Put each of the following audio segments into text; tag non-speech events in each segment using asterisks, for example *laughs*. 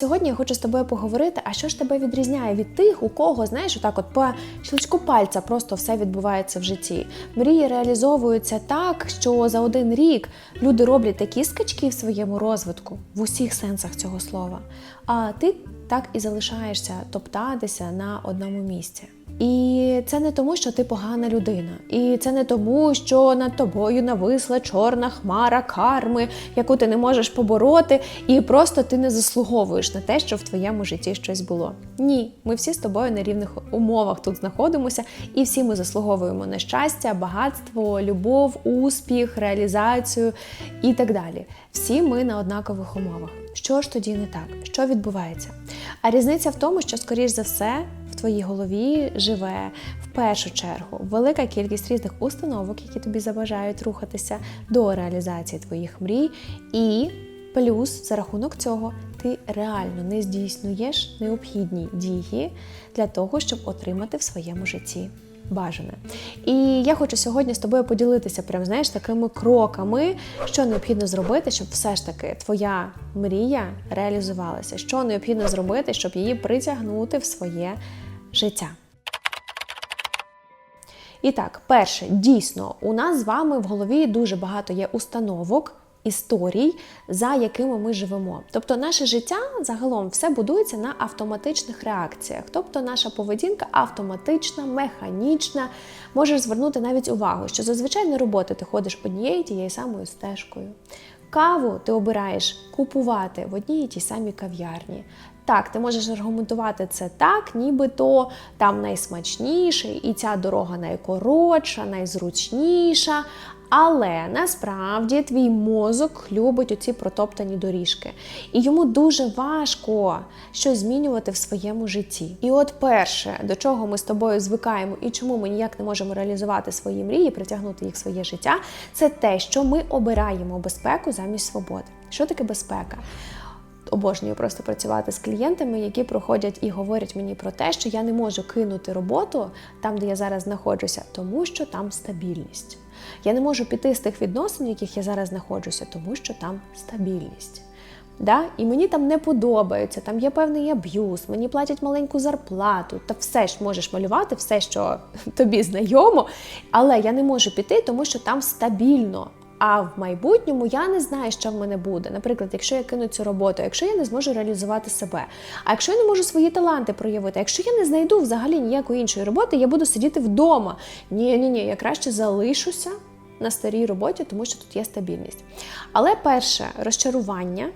Сьогодні я хочу з тобою поговорити, а що ж тебе відрізняє від тих, у кого, знаєш, отак от по щелчку пальця просто все відбувається в житті. Мрії реалізовуються так, що за один рік люди роблять такі скачки в своєму розвитку в усіх сенсах цього слова. А ти так і залишаєшся топтатися на одному місці. І це не тому, що ти погана людина, і це не тому, що над тобою нависла чорна хмара карми, яку ти не можеш побороти, і просто ти не заслуговуєш на те, що в твоєму житті щось було. Ні, ми всі з тобою на рівних умовах тут знаходимося, і всі ми заслуговуємо на щастя, багатство, любов, успіх, реалізацію і так далі. Всі ми на однакових умовах. Що ж тоді не так? Що відбувається? А різниця в тому, що, скоріш за все, твоїй голові живе в першу чергу велика кількість різних установок, які тобі забажають рухатися до реалізації твоїх мрій, і плюс за рахунок цього ти реально не здійснюєш необхідні дії для того, щоб отримати в своєму житті. Бажане. І я хочу сьогодні з тобою поділитися прям, знаєш, такими кроками, що необхідно зробити, щоб все ж таки твоя мрія реалізувалася. Що необхідно зробити, щоб її притягнути в своє життя. І так, перше, дійсно, у нас з вами в голові дуже багато є установок. Історій, за якими ми живемо. Тобто наше життя загалом все будується на автоматичних реакціях. Тобто наша поведінка автоматична, механічна. Можеш звернути навіть увагу, що зазвичай на роботи ти ходиш однією тією самою стежкою. Каву ти обираєш купувати в одній і тій самій кав'ярні. Так, ти можеш аргументувати це так, нібито там найсмачніший, і ця дорога найкоротша, найзручніша. Але насправді твій мозок любить оці протоптані доріжки. І йому дуже важко щось змінювати в своєму житті. І от перше, до чого ми з тобою звикаємо і чому ми ніяк не можемо реалізувати свої мрії, притягнути їх в своє життя, це те, що ми обираємо безпеку замість свободи. Що таке безпека? Обожнюю просто працювати з клієнтами, які проходять і говорять мені про те, що я не можу кинути роботу там, де я зараз знаходжуся, тому що там стабільність. Я не можу піти з тих відносин, в яких я зараз знаходжуся, тому що там стабільність. Да? І мені там не подобається, там є певний аб'юз, мені платять маленьку зарплату, та все ж можеш малювати, все, що *laughs* тобі знайомо, але я не можу піти, тому що там стабільно. А в майбутньому я не знаю, що в мене буде. Наприклад, якщо я кину цю роботу, якщо я не зможу реалізувати себе, а якщо я не можу свої таланти проявити, якщо я не знайду взагалі ніякої іншої роботи, я буду сидіти вдома. Ні, ні, ні, я краще залишуся на старій роботі, тому що тут є стабільність. Але перше розчарування.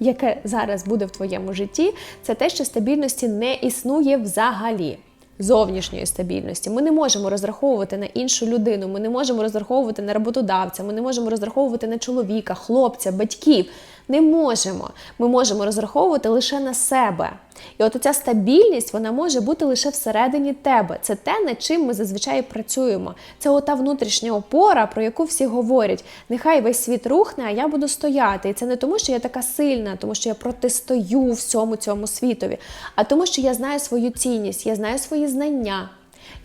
Яке зараз буде в твоєму житті, це те, що стабільності не існує взагалі зовнішньої стабільності. Ми не можемо розраховувати на іншу людину, ми не можемо розраховувати на роботодавця, ми не можемо розраховувати на чоловіка, хлопця, батьків. Не можемо. Ми можемо розраховувати лише на себе. І от ця стабільність вона може бути лише всередині тебе. Це те, над чим ми зазвичай працюємо. Це ота внутрішня опора, про яку всі говорять. Нехай весь світ рухне, а я буду стояти. І це не тому, що я така сильна, тому що я протистою всьому цьому світові, а тому, що я знаю свою цінність, я знаю свої знання.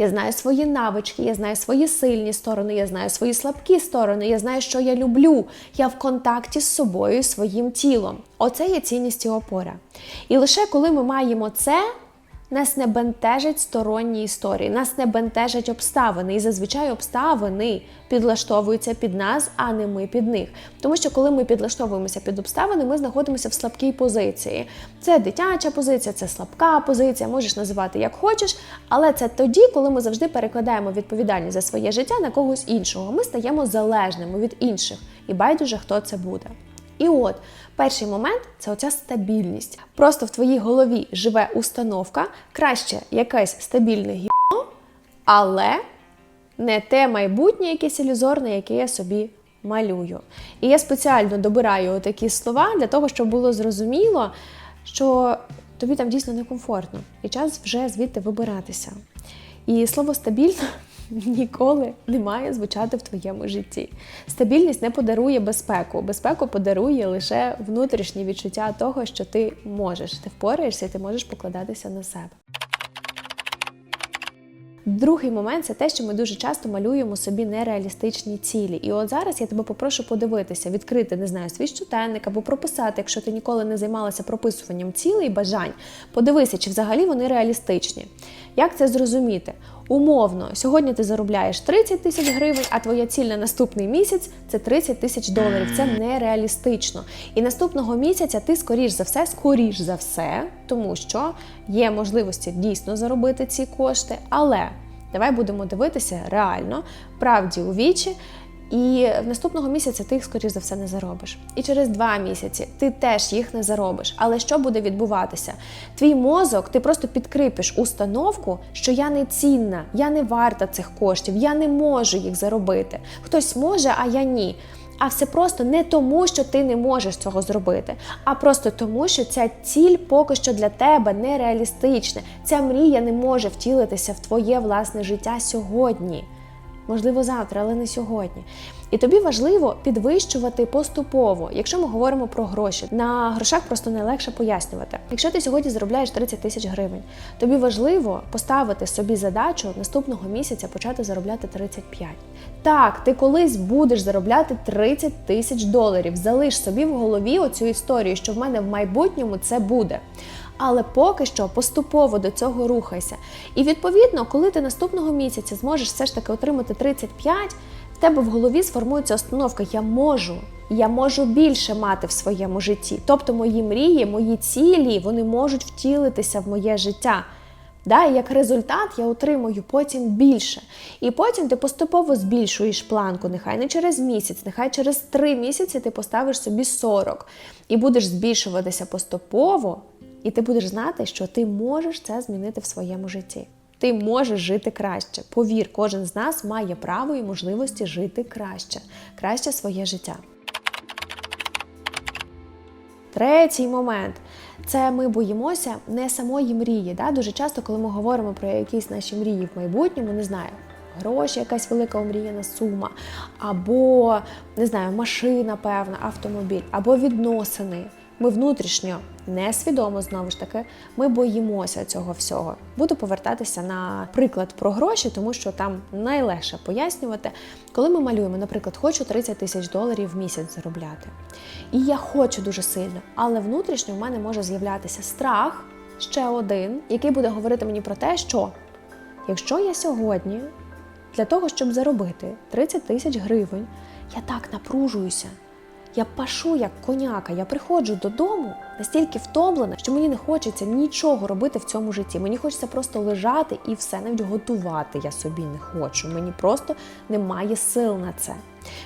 Я знаю свої навички, я знаю свої сильні сторони, я знаю свої слабкі сторони, я знаю, що я люблю. Я в контакті з собою своїм тілом. Оце є цінність і опора. І лише коли ми маємо це. Нас не бентежать сторонні історії, нас не бентежать обставини. І зазвичай обставини підлаштовуються під нас, а не ми під них. Тому що коли ми підлаштовуємося під обставини, ми знаходимося в слабкій позиції. Це дитяча позиція, це слабка позиція, можеш називати як хочеш, але це тоді, коли ми завжди перекладаємо відповідальність за своє життя на когось іншого. Ми стаємо залежними від інших, і байдуже хто це буде. І от перший момент це оця стабільність. Просто в твоїй голові живе установка, краще якесь стабільне гівно, але не те майбутнє, якесь ілюзорне, яке я собі малюю. І я спеціально добираю такі слова для того, щоб було зрозуміло, що тобі там дійсно некомфортно, і час вже звідти вибиратися. І слово стабільно *laughs* ніколи не має звучати в твоєму житті. Стабільність не подарує безпеку. Безпеку подарує лише внутрішнє відчуття того, що ти можеш, ти впораєшся, ти можеш покладатися на себе. Другий момент це те, що ми дуже часто малюємо собі нереалістичні цілі. І от зараз я тебе попрошу подивитися, відкрити, не знаю, свій щоденник або прописати, якщо ти ніколи не займалася прописуванням цілей і бажань, подивися, чи взагалі вони реалістичні. Як це зрозуміти? Умовно, сьогодні ти заробляєш 30 тисяч гривень, а твоя ціль на наступний місяць це 30 тисяч доларів. Це нереалістично. І наступного місяця ти, скоріш за все, скоріш за все, тому що є можливості дійсно заробити ці кошти, але давай будемо дивитися реально, правді у вічі. І в наступного місяця ти їх, скоріш за все, не заробиш. І через два місяці ти теж їх не заробиш. Але що буде відбуватися? Твій мозок, ти просто підкріпиш установку, що я не цінна, я не варта цих коштів, я не можу їх заробити. Хтось може, а я ні. А все просто не тому, що ти не можеш цього зробити, а просто тому, що ця ціль поки що для тебе нереалістична. Ця мрія не може втілитися в твоє власне життя сьогодні можливо, завтра, але не сьогодні. І тобі важливо підвищувати поступово, якщо ми говоримо про гроші. На грошах просто найлегше пояснювати. Якщо ти сьогодні заробляєш 30 тисяч гривень, тобі важливо поставити собі задачу наступного місяця почати заробляти 35. Так, ти колись будеш заробляти 30 тисяч доларів. Залиш собі в голові оцю історію, що в мене в майбутньому це буде. Але поки що поступово до цього рухайся. І відповідно, коли ти наступного місяця зможеш все ж таки отримати 35, в тебе в голові сформується установка Я можу, я можу більше мати в своєму житті. Тобто мої мрії, мої цілі, вони можуть втілитися в моє життя. Да, і як результат я отримую потім більше. І потім ти поступово збільшуєш планку, нехай не через місяць, нехай через три місяці ти поставиш собі 40 і будеш збільшуватися поступово. І ти будеш знати, що ти можеш це змінити в своєму житті. Ти можеш жити краще. Повір, кожен з нас має право і можливості жити краще, краще своє життя. Третій момент це ми боїмося не самої мрії. Да? Дуже часто, коли ми говоримо про якісь наші мрії в майбутньому, не знаю. Гроші, якась велика омріяна сума, або не знаю, машина, певна, автомобіль, або відносини. Ми внутрішньо несвідомо знову ж таки, ми боїмося цього всього. Буду повертатися на приклад про гроші, тому що там найлегше пояснювати, коли ми малюємо, наприклад, хочу 30 тисяч доларів в місяць заробляти. І я хочу дуже сильно, але внутрішньо в мене може з'являтися страх ще один, який буде говорити мені про те, що якщо я сьогодні для того, щоб заробити 30 тисяч гривень, я так напружуюся. Я пашу як коняка, я приходжу додому настільки втомлена, що мені не хочеться нічого робити в цьому житті. Мені хочеться просто лежати і все, навіть готувати я собі не хочу. Мені просто немає сил на це.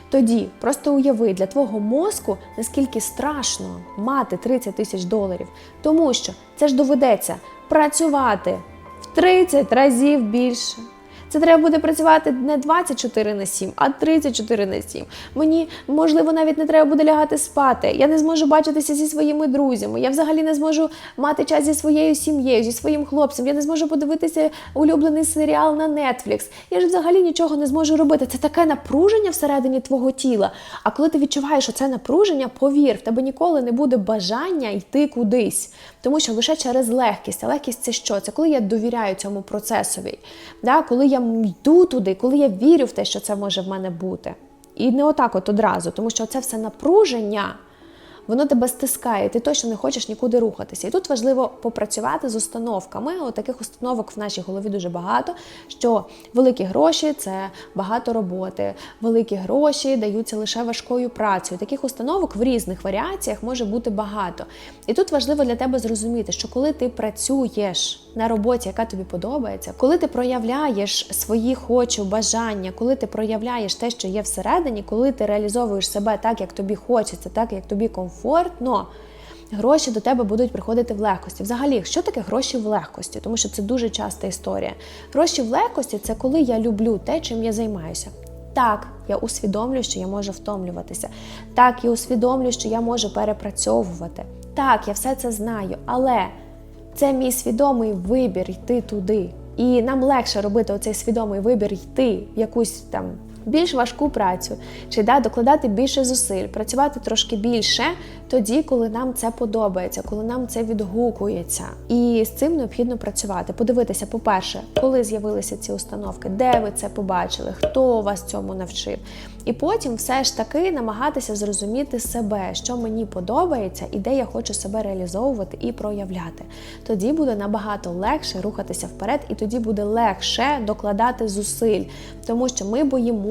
Тоді просто уяви для твого мозку, наскільки страшно мати 30 тисяч доларів, тому що це ж доведеться працювати в 30 разів більше. Це треба буде працювати не 24 на 7, а 34 на 7. Мені, можливо, навіть не треба буде лягати спати. Я не зможу бачитися зі своїми друзями. Я взагалі не зможу мати час зі своєю сім'єю, зі своїм хлопцем. Я не зможу подивитися улюблений серіал на Netflix. Я ж взагалі нічого не зможу робити. Це таке напруження всередині твого тіла. А коли ти відчуваєш оце напруження, повір, в тебе ніколи не буде бажання йти кудись. Тому що лише через легкість. А легкість це що? Це коли я довіряю цьому процесові. Да? Коли я йду туди, коли я вірю в те, що це може в мене бути. І не отак от одразу, тому що це все напруження воно тебе стискає, ти точно не хочеш нікуди рухатися. І тут важливо попрацювати з установками. От таких установок в нашій голові дуже багато. Що великі гроші це багато роботи, великі гроші даються лише важкою працею. Таких установок в різних варіаціях може бути багато. І тут важливо для тебе зрозуміти, що коли ти працюєш на роботі, яка тобі подобається, коли ти проявляєш свої хочу, бажання, коли ти проявляєш те, що є всередині, коли ти реалізовуєш себе так, як тобі хочеться, так як тобі комфортно, комфортно, гроші до тебе будуть приходити в легкості. Взагалі, що таке гроші в легкості? Тому що це дуже часта історія. Гроші в легкості це коли я люблю те, чим я займаюся. Так, я усвідомлюю, що я можу втомлюватися. Так, я усвідомлюю, що я можу перепрацьовувати. Так, я все це знаю, але це мій свідомий вибір йти туди. І нам легше робити оцей свідомий вибір йти в якусь там більш важку працю, чи да, докладати більше зусиль, працювати трошки більше тоді, коли нам це подобається, коли нам це відгукується. І з цим необхідно працювати. Подивитися, по-перше, коли з'явилися ці установки, де ви це побачили, хто вас цьому навчив. І потім все ж таки намагатися зрозуміти себе, що мені подобається і де я хочу себе реалізовувати і проявляти. Тоді буде набагато легше рухатися вперед, і тоді буде легше докладати зусиль, тому що ми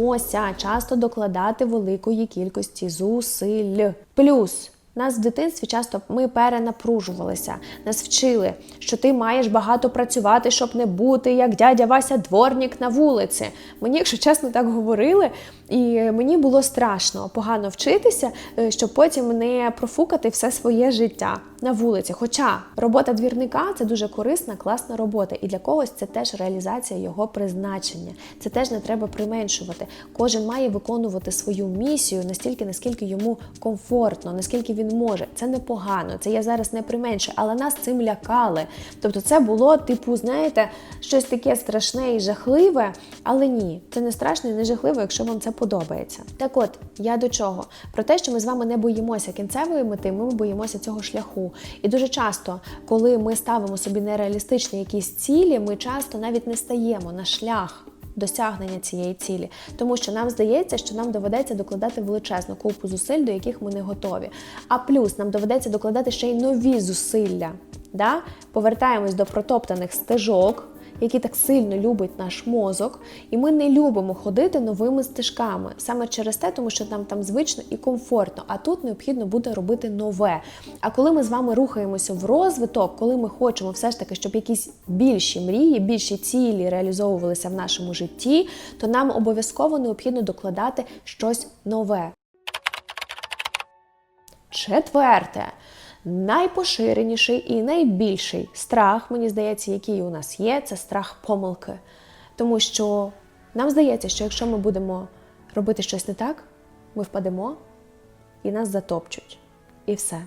боїмося часто докладати великої кількості зусиль. Плюс. Нас в дитинстві часто ми перенапружувалися, нас вчили, що ти маєш багато працювати, щоб не бути як дядя Вася дворник на вулиці. Мені, якщо чесно, так говорили, і мені було страшно погано вчитися, е, щоб потім не профукати все своє життя на вулиці. Хоча робота двірника це дуже корисна, класна робота, і для когось це теж реалізація його призначення. Це теж не треба применшувати. Кожен має виконувати свою місію настільки, наскільки йому комфортно, наскільки він може. Це непогано, це я зараз не применшую, але нас цим лякали. Тобто, це було, типу, знаєте, щось таке страшне і жахливе, але ні, це не страшно і не жахливо, якщо вам це подобається. Так от, я до чого? Про те, що ми з вами не боїмося кінцевої мети, ми боїмося цього шляху. І дуже часто, коли ми ставимо собі нереалістичні якісь цілі, ми часто навіть не стаємо на шлях. Досягнення цієї цілі, тому що нам здається, що нам доведеться докладати величезну купу зусиль, до яких ми не готові. А плюс нам доведеться докладати ще й нові зусилля. Да? Повертаємось до протоптаних стежок, які так сильно любить наш мозок, і ми не любимо ходити новими стежками саме через те, тому що нам там звично і комфортно. А тут необхідно буде робити нове. А коли ми з вами рухаємося в розвиток, коли ми хочемо все ж таки, щоб якісь більші мрії, більші цілі реалізовувалися в нашому житті, то нам обов'язково необхідно докладати щось нове. Четверте. Найпоширеніший і найбільший страх, мені здається, який у нас є, це страх помилки. Тому що нам здається, що якщо ми будемо робити щось не так, ми впадемо і нас затопчуть. І все.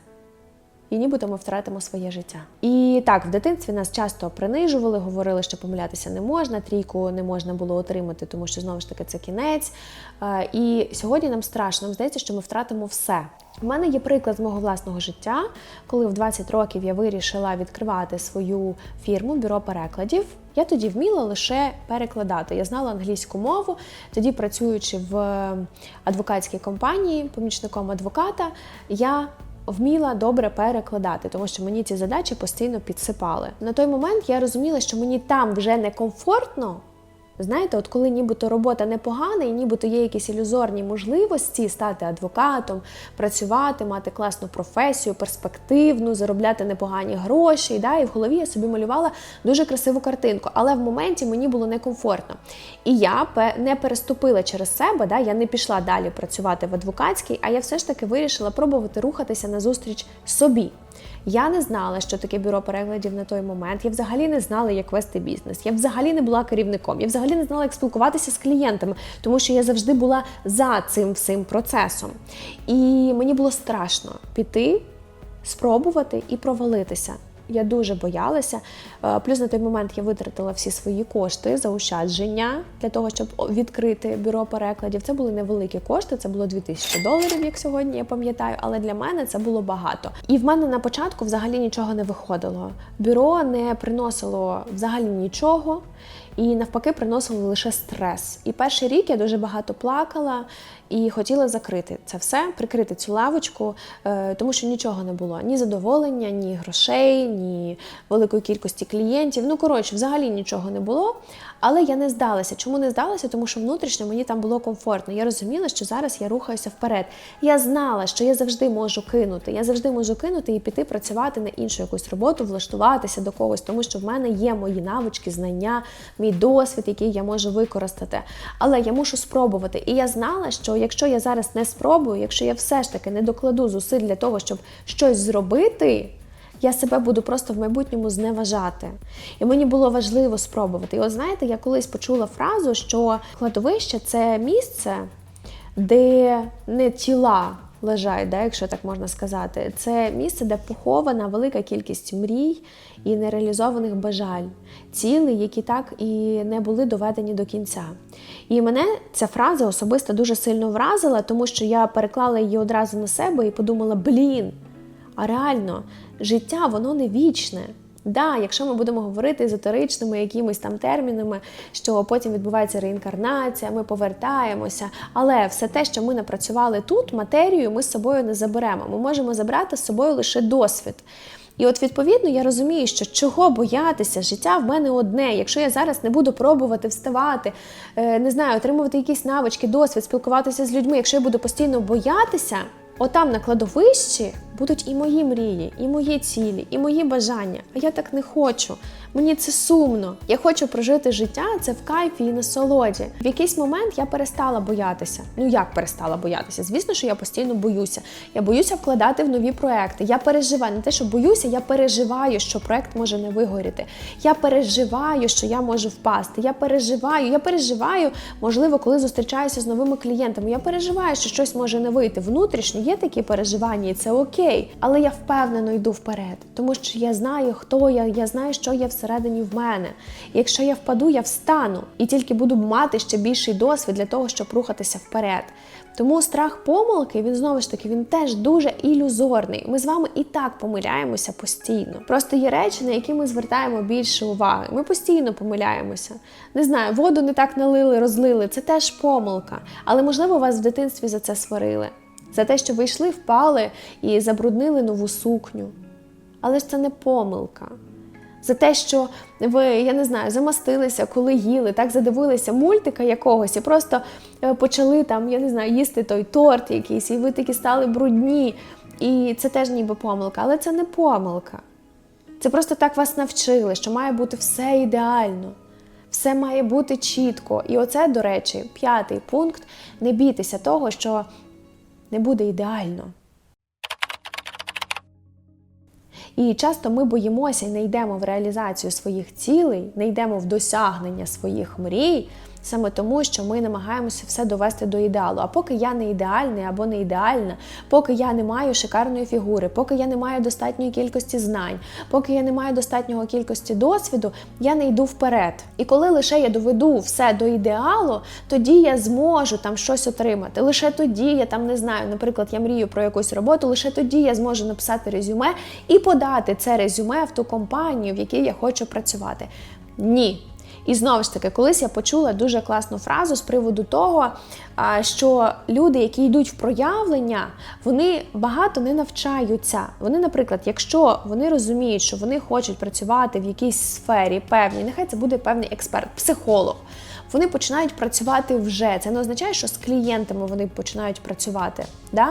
І нібито ми втратимо своє життя. І так, в дитинстві нас часто принижували, говорили, що помилятися не можна, трійку не можна було отримати, тому що знову ж таки це кінець. Е, І сьогодні нам страшно, нам здається, що ми втратимо все. У мене є приклад з мого власного життя, коли в 20 років я вирішила відкривати свою фірму бюро перекладів. Я тоді вміла лише перекладати. Я знала англійську мову, тоді працюючи в адвокатській компанії, помічником адвоката, я вміла добре перекладати, тому що мені ці задачі постійно підсипали. На той момент я розуміла, що мені там вже некомфортно. Знаєте, от коли нібито робота непогана, і нібито є якісь ілюзорні можливості стати адвокатом, працювати, мати класну професію, перспективну, заробляти непогані гроші. Да? І в голові я собі малювала дуже красиву картинку, але в моменті мені було некомфортно. І я не переступила через себе, да? я не пішла далі працювати в адвокатській, а я все ж таки вирішила пробувати рухатися назустріч собі. Я не знала, що таке бюро переглядів на той момент. Я взагалі не знала, як вести бізнес. Я взагалі не була керівником. Я взагалі не знала, як спілкуватися з клієнтами, тому що я завжди була за цим всім процесом. І мені було страшно піти, спробувати і провалитися. Я дуже боялася. Е, плюс на той момент я витратила всі свої кошти заощадження для того, щоб відкрити бюро перекладів. Це були невеликі кошти, це було 2000 доларів, як сьогодні я пам'ятаю, але для мене це було багато. І в мене на початку взагалі нічого не виходило. Бюро не приносило взагалі нічого. І навпаки приносили лише стрес. І перший рік я дуже багато плакала і хотіла закрити це все, прикрити цю лавочку, е, тому що нічого не було: ні задоволення, ні грошей, ні великої кількості клієнтів. Ну, коротше, взагалі нічого не було. Але я не здалася. Чому не здалася? Тому що внутрішньо мені там було комфортно. Я розуміла, що зараз я рухаюся вперед. Я знала, що я завжди можу кинути. Я завжди можу кинути і піти працювати на іншу якусь роботу, влаштуватися до когось, тому що в мене є мої навички, знання, мій досвід, який я можу використати. Але я мушу спробувати. І я знала, що якщо я зараз не спробую, якщо я все ж таки не докладу зусиль для того, щоб щось зробити я себе буду просто в майбутньому зневажати. І мені було важливо спробувати. І от знаєте, я колись почула фразу, що кладовище це місце, де не тіла лежать, да, якщо так можна сказати. Це місце, де похована велика кількість мрій і нереалізованих бажань, цілей, які так і не були доведені до кінця. І мене ця фраза особисто дуже сильно вразила, тому що я переклала її одразу на себе і подумала: блін, а реально, життя воно не вічне. Да, якщо ми будемо говорити езотеричними якимись там термінами, що потім відбувається реінкарнація, ми повертаємося. Але все те, що ми напрацювали тут, матерію ми з собою не заберемо. Ми можемо забрати з собою лише досвід. І от відповідно я розумію, що чого боятися, життя в мене одне. Якщо я зараз не буду пробувати вставати, е, не знаю, отримувати якісь навички, досвід, спілкуватися з людьми, якщо я буду постійно боятися. Отам на кладовищі будуть і мої мрії, і мої цілі, і мої бажання. А я так не хочу. Мені це сумно. Я хочу прожити життя, це в кайфі і насолоді. В якийсь момент я перестала боятися. Ну як перестала боятися? Звісно, що я постійно боюся. Я боюся вкладати в нові проекти. Я переживаю не те, що боюся, я переживаю, що проект може не вигоріти. Я переживаю, що я можу впасти. Я переживаю, я переживаю, можливо, коли зустрічаюся з новими клієнтами. Я переживаю, що щось може не вийти. Внутрішньо є такі переживання, і це окей. Але я впевнено йду вперед, тому що я знаю, хто я, я знаю, що є всередині в мене. Якщо я впаду, я встану і тільки буду мати ще більший досвід для того, щоб рухатися вперед. Тому страх помилки, він знову ж таки він теж дуже ілюзорний. Ми з вами і так помиляємося постійно. Просто є речі, на які ми звертаємо більше уваги. Ми постійно помиляємося. Не знаю, воду не так налили, розлили. Це теж помилка. Але можливо вас в дитинстві за це сварили. За те, що ви йшли, впали і забруднили нову сукню. Але ж це не помилка. За те, що ви, я не знаю, замастилися, коли їли, так задивилися мультика якогось і просто е, почали там, я не знаю, їсти той торт якийсь, і ви такі стали брудні. І це теж ніби помилка, але це не помилка. Це просто так вас навчили, що має бути все ідеально, все має бути чітко. І оце, до речі, п'ятий пункт: не бійтеся того, що не буде ідеально. І часто ми боїмося і не йдемо в реалізацію своїх цілей, не йдемо в досягнення своїх мрій, саме тому, що ми намагаємося все довести до ідеалу. А поки я не ідеальний або не ідеальна, поки я не маю шикарної фігури, поки я не маю достатньої кількості знань, поки я не маю достатнього кількості досвіду, я не йду вперед. І коли лише я доведу все до ідеалу, тоді я зможу там щось отримати. Лише тоді я там не знаю, наприклад, я мрію про якусь роботу, лише тоді я зможу написати резюме і подати це резюме в ту компанію, в якій я хочу працювати. Ні. І знову ж таки, колись я почула дуже класну фразу з приводу того, що люди, які йдуть в проявлення, вони багато не навчаються. Вони, наприклад, якщо вони розуміють, що вони хочуть працювати в якійсь сфері певній, нехай це буде певний експерт, психолог. Вони починають працювати вже. Це не означає, що з клієнтами вони починають працювати. Да?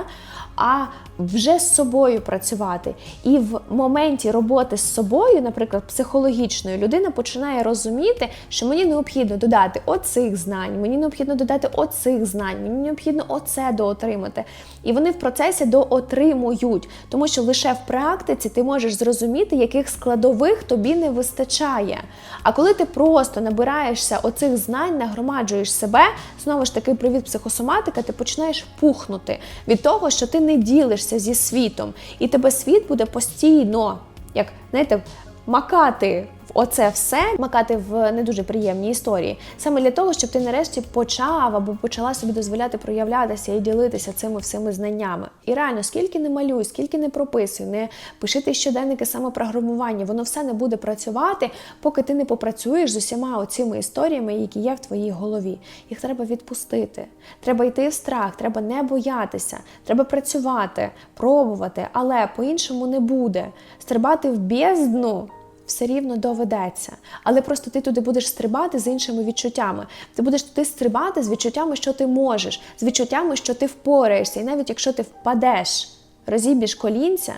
а вже з собою працювати. І в моменті роботи з собою, наприклад, психологічною, людина починає розуміти, що мені необхідно додати оцих знань, мені необхідно додати оцих знань, мені необхідно оце доотримати. І вони в процесі доотримують, тому що лише в практиці ти можеш зрозуміти, яких складових тобі не вистачає. А коли ти просто набираєшся оцих знань, нагромаджуєш себе, знову ж таки, привіт психосоматика, ти починаєш пухнути від того, що ти не ділишся зі світом, і тебе світ буде постійно, як знаєте, макати оце все, макати в не дуже приємні історії, саме для того, щоб ти нарешті почав або почала собі дозволяти проявлятися і ділитися цими всіми знаннями. І реально, скільки не малюй, скільки не прописуй, не пиши ти щоденники самопрограмування, воно все не буде працювати, поки ти не попрацюєш з усіма оцими історіями, які є в твоїй голові. Їх треба відпустити. Треба йти в страх, треба не боятися, треба працювати, пробувати, але по-іншому не буде. Стрибати в бездну все рівно доведеться. Але просто ти туди будеш стрибати з іншими відчуттями. Ти будеш туди стрибати з відчуттями, що ти можеш, з відчуттями, що ти впораєшся. І навіть якщо ти впадеш, розіб'єш колінця,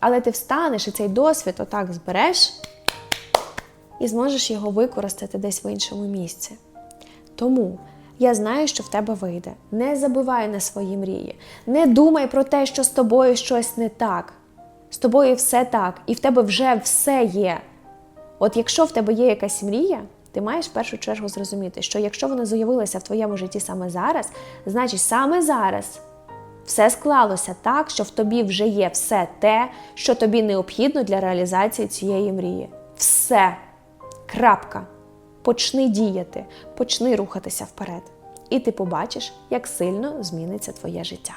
але ти встанеш і цей досвід отак збереш і зможеш його використати десь в іншому місці. Тому. Я знаю, що в тебе вийде. Не забувай на свої мрії. Не думай про те, що з тобою щось не так з тобою все так, і в тебе вже все є. От якщо в тебе є якась мрія, ти маєш в першу чергу зрозуміти, що якщо вона з'явилася в твоєму житті саме зараз, значить саме зараз все склалося так, що в тобі вже є все те, що тобі необхідно для реалізації цієї мрії. Все. Крапка. Почни діяти, почни рухатися вперед. І ти побачиш, як сильно зміниться твоє життя.